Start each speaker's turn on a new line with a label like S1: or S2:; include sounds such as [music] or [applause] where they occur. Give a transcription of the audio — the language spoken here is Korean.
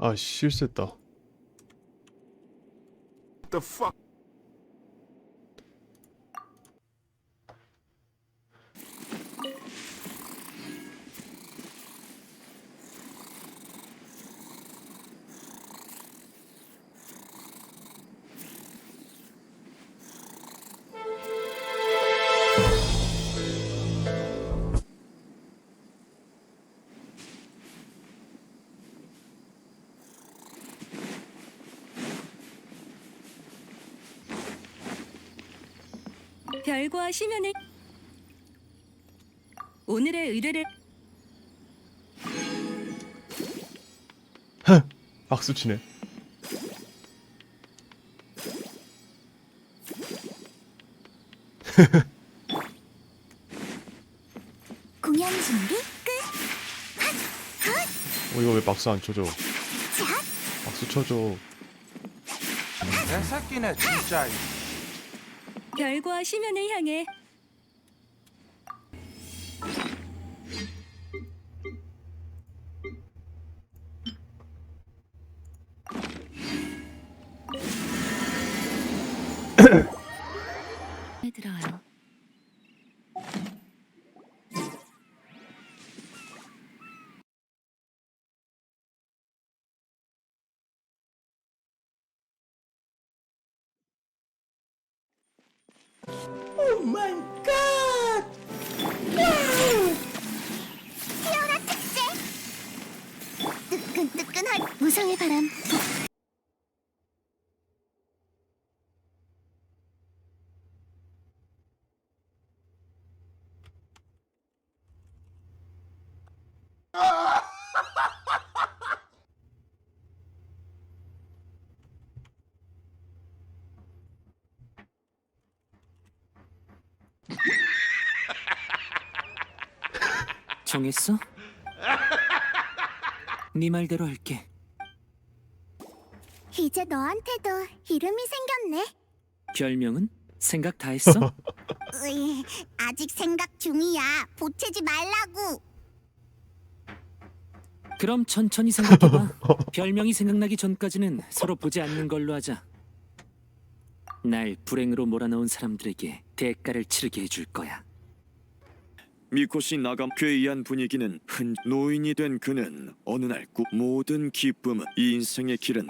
S1: 아 실수했다.
S2: The fuck?
S3: 별과 심연을 오늘의 의뢰를
S1: 박수 치네.
S4: 공연 준비 끝.
S1: 어 이거 왜 박수 안 쳐줘?
S4: 자,
S1: 박수 쳐줘.
S2: 내 새끼네 진짜.
S3: 별과 심연을 향해
S4: 피어라 특제. 뜨끈뜨끈한 무성의 바람. [laughs]
S5: 정했어? 네 말대로 할게.
S4: 이제 너한테도 이름이 생겼네.
S5: 별명은 생각 다 했어? [laughs]
S4: 으이, 아직 생각 중이야. 보채지 말라고.
S5: 그럼 천천히 생각해봐. 별명이 생각나기 전까지는 서로 보지 않는 걸로 하자. 날 불행으로 몰아넣은 사람들에게 대가를 치르게 해줄 거야.
S6: 미코시 나감 괴이한 분위기는 흔 노인이 된 그는 어느 날꾸 모든 기쁨은 이 인생의 길은